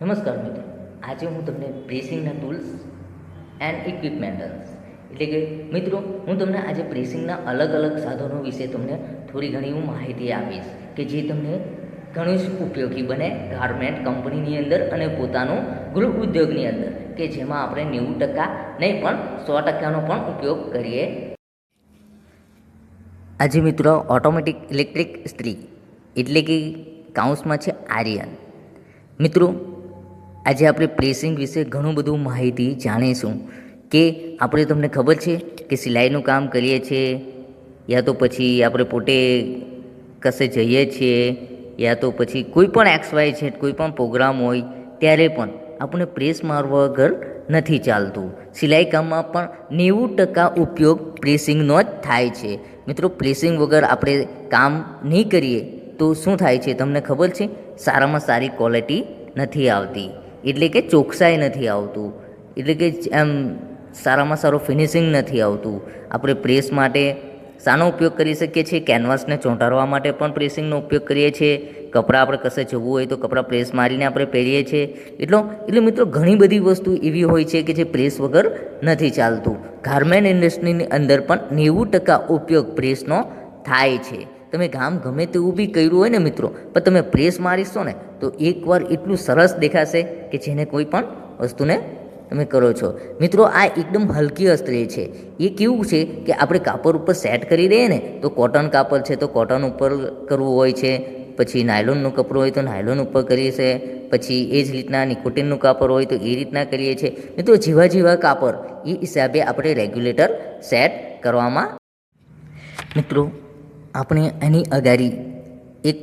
નમસ્કાર મિત્રો. આજે હું તમને પ્રેસિંગના ટૂલ્સ એન્ડ ઇક્વિપમેન્ટ એટલે કે, મિત્રો, હું તમને આજે પ્રેસિંગના અલગ અલગ સાધનો વિશે તમને થોડી ઘણી હું માહિતી આપીશ કે જે તમને ઘણું જ ઉપયોગી બને ગાર્મેન્ટ કંપનીની અંદર અને પોતાનું ગૃહ ઉદ્યોગની અંદર, કે જેમાં આપણે નેવું ટકા નહીં પણ સો ટકાનો પણ ઉપયોગ કરીએ આજે મિત્રો ઓટોમેટિક ઇલેક્ટ્રિક સ્ત્રી એટલે કે કાઉન્સમાં છે આર્યન. મિત્રો, આજે આપણે પ્રેસિંગ વિશે ઘણું બધું માહિતી જાણીશું કે આપણે તમને ખબર છે કે સિલાઈનું કામ કરીએ છીએ, યા તો પછી આપણે પોતે કશે જઈએ છીએ, યા તો પછી કોઈ પણ એક્સ વાય છે કોઈ પણ પ્રોગ્રામ હોય, ત્યારે પણ આપણે પ્રેસ મારવા વગર નથી ચાલતું. સિલાઈ કામમાં પણ નેવું ટકા ઉપયોગ પ્રેસિંગનો જ થાય છે. મિત્રો, પ્રેસિંગ વગર આપણે કામ નહીં કરીએ તો શું થાય છે તમને ખબર છે? સારામાં સારી ક્વોલિટી નથી આવતી. એટલે કે ચોકસાઈ નથી આવતું. એટલે કે એમ સારામાં સારું ફિનિશિંગ નથી આવતું. આપણે પ્રેસ માટે શાનો ઉપયોગ કરી શકીએ છીએ. કેનવાસને ચોંટાડવા માટે પણ પ્રેસિંગનો ઉપયોગ કરીએ છીએ. કપડાં આપણે કશે જવું હોય તો કપડાં પ્રેસ મારીને આપણે પહેરીએ છીએ. એટલો, એટલે મિત્રો ઘણી બધી વસ્તુ એવી હોય છે કે જે પ્રેસ વગર નથી ચાલતું. ગાર્મેન્ટ ઇન્ડસ્ટ્રીની અંદર પણ નેવું ટકા ઉપયોગ પ્રેસનો થાય છે. તમે ગામ ગમે તેવું બી કર્યું હોય ને મિત્રો, પણ તમે પ્રેસ મારીશો ને, તો એકવાર એટલું સરસ દેખાશે કે જેને કોઈ પણ વસ્તુને તમે કરો છો. મિત્રો, આ એકદમ હલકી અસ્ત્રી છે. એ કેવું છે કે આપણે કાપડ ઉપર સેટ કરી દઈએ ને, તો કોટન કાપડ છે, તો કોટન ઉપર કરવું હોય છે. પછી નાયલોનનું કપડું હોય તો નાયલોન ઉપર કરીએ છે પછી એ જ રીતના નિકોટિનનું કાપડ હોય તો એ રીતના કરીએ છીએ. મિત્રો, જેવા જેવા કાપડ, એ હિસાબે આપણે રેગ્યુલેટર સેટ કરવામાં મિત્રો, આપણે એની અગાડી એક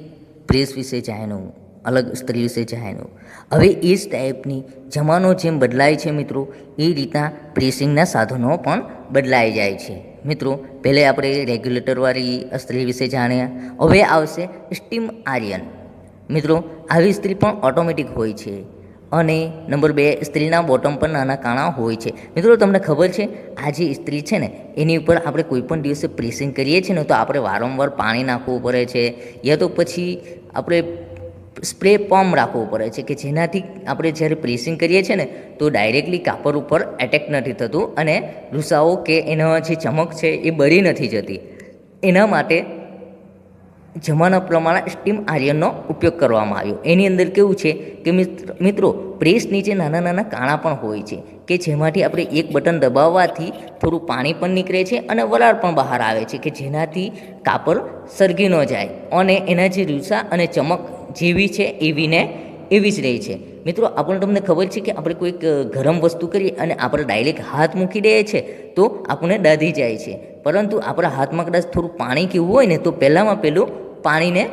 પ્રેસ વિશે જાણ્યું અલગ સ્ત્રી વિશે જાણ્યું હવે એ જ ટાઈપની જમાનો જેમ બદલાય છે મિત્રો, એ રીતના પ્રેસિંગના સાધનો પણ બદલાઈ જાય છે. મિત્રો, પહેલે આપણે રેગ્યુલેટરવાળી સ્ત્રી વિશે જાણ્યા, હવે આવશે સ્ટીમ આર્યન. મિત્રો, આવી સ્ત્રી પણ ઓટોમેટિક હોય છે. અને નંબર બે, સ્ત્રીના બોટમ પર નાના કાણા હોય છે. મિત્રો, તમને ખબર છે, આ જે સ્ત્રી છે ને, એની ઉપર આપણે કોઈપણ દિવસે પ્રેસિંગ કરીએ છીએ ને, તો આપણે વારંવાર પાણી નાખવું પડે છે. યા તો પછી આપણે સ્પ્રે પમ્પ રાખવો પડે છે કે જેનાથી આપણે જ્યારે પ્રેસિંગ કરીએ છીએ ને, તો ડાયરેક્ટલી કાપડ ઉપર એટેક નથી થતું અને રૂસાઓ કે એના જે ચમક છે એ બળી નથી જતી. એના માટે જમાના પ્રમાણે સ્ટીમ આયર્નનો ઉપયોગ કરવામાં આવ્યો. એની અંદર કેવું છે કે મિત્ર, મિત્રો, પ્રેસ નીચે નાના નાના કાણા પણ હોય છે કે જેમાંથી આપણે એક બટન દબાવવાથી થોડું પાણી પણ નીકળે છે અને વરાળ પણ બહાર આવે છે કે જેનાથી કાપડ સળગી ન જાય. અને એના જે રૂસા અને ચમક જેવી છે એવીને એવી જ રહે છે. મિત્રો, આપણને તમને ખબર છે કે આપણે કોઈક ગરમ વસ્તુ કરીએ અને આપણે ડાયરેક્ટ હાથ મૂકી દઈએ છીએ, તો આપણને દાધી જાય છે. પરંતુ આપણા હાથમાં કદાચ થોડું પાણી કેવું હોય ને, તો પહેલાંમાં પહેલું પાણીને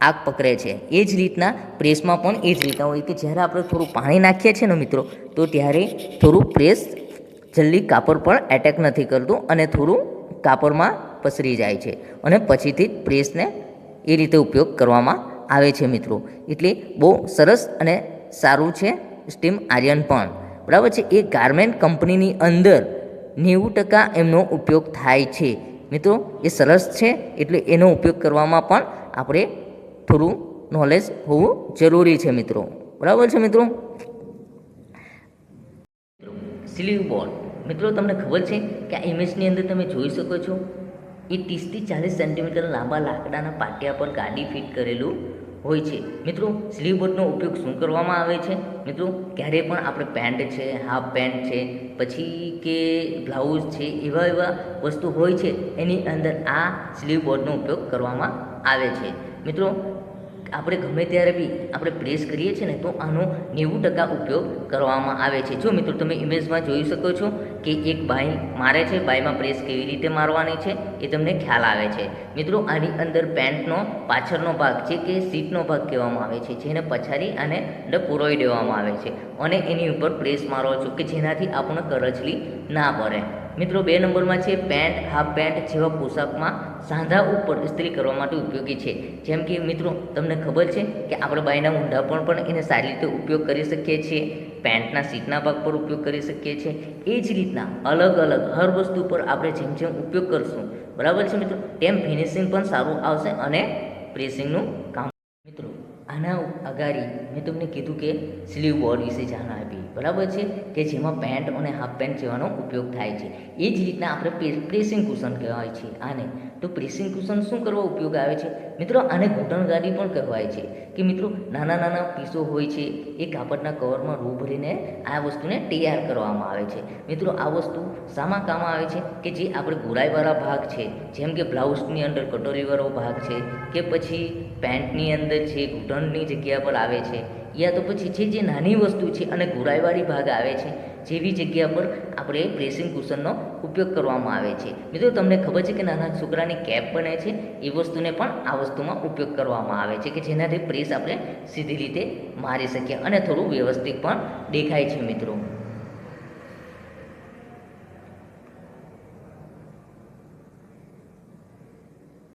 આગ પકડે છે. એ જ રીતના પ્રેસમાં પણ એ જ રીતના હોય. કે જ્યારે આપણે થોડું પાણી નાખીએ છીએ ને મિત્રો, તો ત્યારે થોડું પ્રેસ જલ્દી કાપડ પર એટેક નથી કરતું અને થોડું કાપડમાં પસરી જાય છે. અને પછીથી પ્રેસને એ રીતે ઉપયોગ કરવામાં આવે છે મિત્રો. એટલે બહુ સરસ અને સારું છે સ્ટીમ આર્યન પણ. બરાબર છે? એ ગાર્મેન્ટ કંપનીની અંદર નેવું ટકા એમનો ઉપયોગ થાય છે. મિત્રો, એ સરસ છે એટલે એનો ઉપયોગ કરવામાં પણ આપણે થોડું નોલેજ હોવું જરૂરી છે મિત્રો. બરાબર છે મિત્રો? સ્લીવ બોર્ડ મિત્રો, તમને ખબર છે કે આ ઇમેજની અંદર તમે જોઈ શકો છો, એ ત્રીસથી ચાલીસ સેન્ટીમીટર લાંબા લાકડાના પાટિયા પર ગાડી ફિટ કરેલું હોય છે. મિત્રો સ્લીવ બોર્ડનો ઉપયોગ શું કરવામાં આવે છે? મિત્રો, ક્યારે પણ આપણે પેન્ટ છે હાફ પેન્ટ છે, પછી કે બ્લાઉઝ છે, એવા એવા વસ્તુ હોય છે, એની અંદર આ સ્લીવ બોર્ડનો ઉપયોગ કરવામાં આવે છે. મિત્રો આપણે ગમે ત્યારે બી આપણે પ્રેસ કરીએ છીએ ને તો આનો નેવું ટકા ઉપયોગ કરવામાં આવે છે. જો મિત્રો તમે ઇમેજમાં જોઈ શકો છો કે એક બાઈ મારે છે, બાઈમાં પ્રેસ કેવી રીતે મારવાની છે એ તમને ખ્યાલ આવે છે. મિત્રો આની અંદર પેન્ટનો પાછળનો ભાગ છે કે સીટનો ભાગ કહેવામાં આવે છે, જેને પછાડી અને અંદર દેવામાં આવે છે. અને એની ઉપર પ્રેસ મારો છો કે જેનાથી આપણને કરચલી ના પડે મિત્રો, બે નંબરમાં છે પેન્ટ, હાફ પેન્ટ જેવા પોશાકમાં સાંધા ઉપર ઇસ્ત્રી કરવા માટે ઉપયોગી છે. જેમ કે, મિત્રો, તમને ખબર છે કે આપણે બાયના ઊંડા પણ પણ એને સારી રીતે ઉપયોગ કરી શકીએ છીએ. પેન્ટના સીટના ભાગ પર ઉપયોગ કરી શકીએ છીએ. એ જ રીતના અલગ અલગ હર વસ્તુ પર આપણે જેમ જેમ ઉપયોગ કરશું. બરાબર છે, મિત્રો? તેમ ફિનિશિંગ પણ સારું આવશે અને પ્રેસિંગનું કામ. મિત્રો, આના અગાડી મેં તમને કીધું કે સ્લીવ બોર્ડ વિશે જાણ આપી. બરાબર છે? કે જેમાં પેન્ટ અને હાફ પેન્ટ જેવાનો ઉપયોગ થાય છે. એ જ રીતના આપણે પ્રેસિંગ કુશન કહેવાય છે. આને તો પ્રેસિંગ કુશન શું કરવા ઉપયોગ આવે છે? મિત્રો, આને ઘૂંટણગાડી પણ કહેવાય છે. કે મિત્રો, નાના નાના પીસો હોય છે, એ કાપડના કવરમાં રૂ ભરીને આ વસ્તુને તૈયાર કરવામાં આવે છે. મિત્રો, આ વસ્તુ શામાં કામ આવે છે? કે જે આપણે ગોળાઈવાળા ભાગ છે, જેમ કે બ્લાઉઝની અંદર, કટોરીવાળો ભાગ છે, કે પછી પેન્ટની અંદર છે ઘૂંટણની જગ્યા પર આવે છે યા તો પછી જે જે નાની વસ્તુ છે અને ગોળાઈવાળી ભાગ આવે છે, જેવી જગ્યા પર આપણે પ્રેસિંગ કુશનનો ઉપયોગ કરવામાં આવે છે. મિત્રો, તમને ખબર છે કે નાના છોકરાની કેપ બને છે, એ વસ્તુને પણ આ વસ્તુમાં ઉપયોગ કરવામાં આવે છે કે જેનાથી પ્રેસ આપણે સીધી રીતે મારી શકીએ અને થોડું વ્યવસ્થિત પણ દેખાય છે મિત્રો.